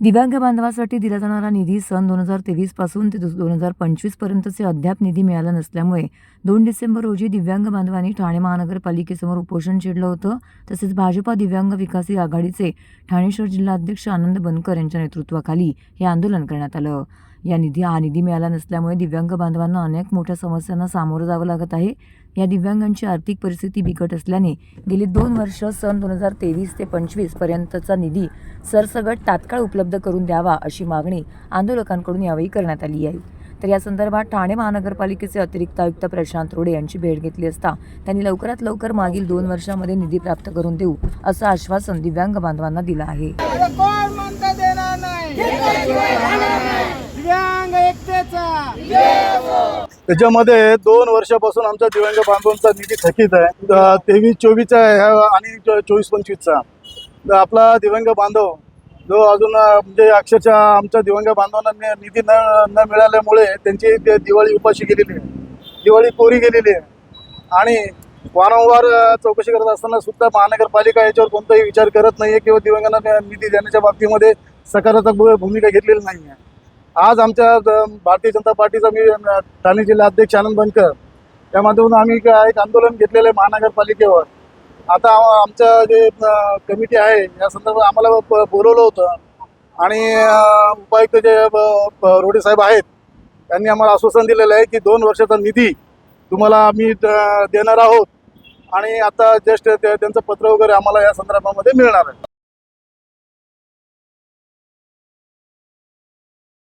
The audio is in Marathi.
दिव्यांग बांधवासाठी दिला जाणारा निधी सन दोन हजार तेवीसपासून ते दोन हजार पंचवीस पर्यंतचे अद्याप निधी मिळाला नसल्यामुळे दोन डिसेंबर रोजी दिव्यांग बांधवांनी ठाणे महानगरपालिकेसमोर उपोषण छेडलं होतं. तसेच भाजपा दिव्यांग विकासी आघाडीचे ठाणे शहर जिल्हाध्यक्ष आनंद बनकर यांच्या नेतृत्वाखाली हे आंदोलन करण्यात आलं. या निधी हा निधी मिळाला नसल्यामुळे दिव्यांग बांधवांना अनेक मोठ्या समस्यांना सामोरं जावं लागत आहे. या दिव्यांगांची आर्थिक परिस्थिती बिकट असल्याने गेली दोन वर्ष सन दोन हजार तेवीस ते पंचवीस पर्यंतचा निधी सरसगट तात्काळ उपलब्ध करून द्यावा अशी मागणी आंदोलकांकडून यावेळी करण्यात आली आहे. तर या संदर्भात ठाणे महानगरपालिकेचे अतिरिक्त आयुक्त प्रशांत रोडे यांची भेट घेतली असता त्यांनी लवकरात लवकर मागील दोन वर्षामध्ये निधी प्राप्त करून देऊ असं आश्वासन दिव्यांग बांधवांना दिलं आहे अरे कोण म्हणता देणार नाही दिव्यांग एकतेचा त्याच्यामध्ये दोन वर्षापासून आमच्या दिव्यांग बांधवांचा निधी थकीत आहे. तेवीस चोवीसचा आहे आणि चोवीस पंचवीसचा तर आपला दिव्यांग बांधव जो अजून म्हणजे अक्षरशः आमच्या दिव्यांग बांधवांना निधी न न मिळाल्यामुळे त्यांची ते दिवाळी उपाशी गेलेली आहे. दिवाळी कोरी गेलेली आहे. आणि वारंवार चौकशी करत असताना सुद्धा महानगरपालिका याच्यावर कोणताही विचार करत नाही आहे किंवा दिव्यांगांना निधी देण्याच्या बाबतीमध्ये सकारात्मक भूमिका घेतलेली नाही आहे आज आमच्या भारतीय जनता पार्टीचा मी ठाणे जिल्हा अध्यक्ष आनंद बनकर त्या माध्यमातून आम्ही एक आंदोलन घेतलेलं आहे महानगरपालिकेवर. आता आमचं जे कमिटी आहे या संदर्भात आम्हाला बोलवलं होतं. आणि उपायुक्त जे ब- रोडे साहेब आहेत त्यांनी आम्हाला आश्वासन दिलेलं आहे की दोन वर्षाचा निधी तुम्हाला आम्ही द- देणार आहोत. आणि आता जस्ट त्यांचं पत्र वगैरे आम्हाला या संदर्भामध्ये मिळणार आहे.